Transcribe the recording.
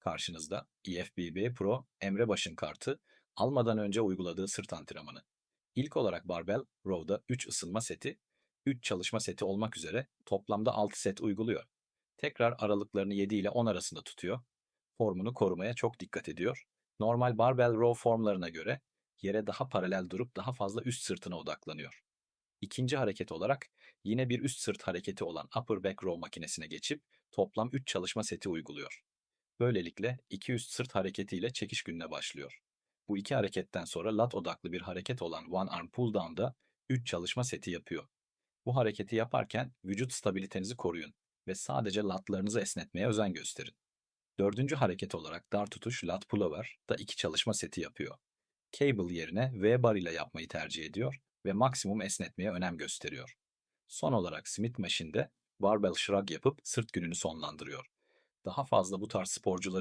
Karşınızda EFBB Pro Emre Baş'ın kartı almadan önce uyguladığı sırt antrenmanı. İlk olarak barbell row'da 3 ısınma seti, 3 çalışma seti olmak üzere toplamda 6 set uyguluyor. Tekrar aralıklarını 7 ile 10 arasında tutuyor. Formunu korumaya çok dikkat ediyor. Normal barbell row formlarına göre yere daha paralel durup daha fazla üst sırtına odaklanıyor. İkinci hareket olarak yine bir üst sırt hareketi olan upper back row makinesine geçip toplam 3 çalışma seti uyguluyor. Böylelikle iki üst sırt hareketiyle çekiş gününe başlıyor. Bu iki hareketten sonra lat odaklı bir hareket olan one arm pull down'da 3 çalışma seti yapıyor. Bu hareketi yaparken vücut stabilitenizi koruyun ve sadece latlarınızı esnetmeye özen gösterin. Dördüncü hareket olarak dar tutuş lat pullover da iki çalışma seti yapıyor. Cable yerine V-bar ile yapmayı tercih ediyor ve maksimum esnetmeye önem gösteriyor. Son olarak Smith Machine'de barbell shrug yapıp sırt gününü sonlandırıyor. Daha fazla bu tarz sporcuların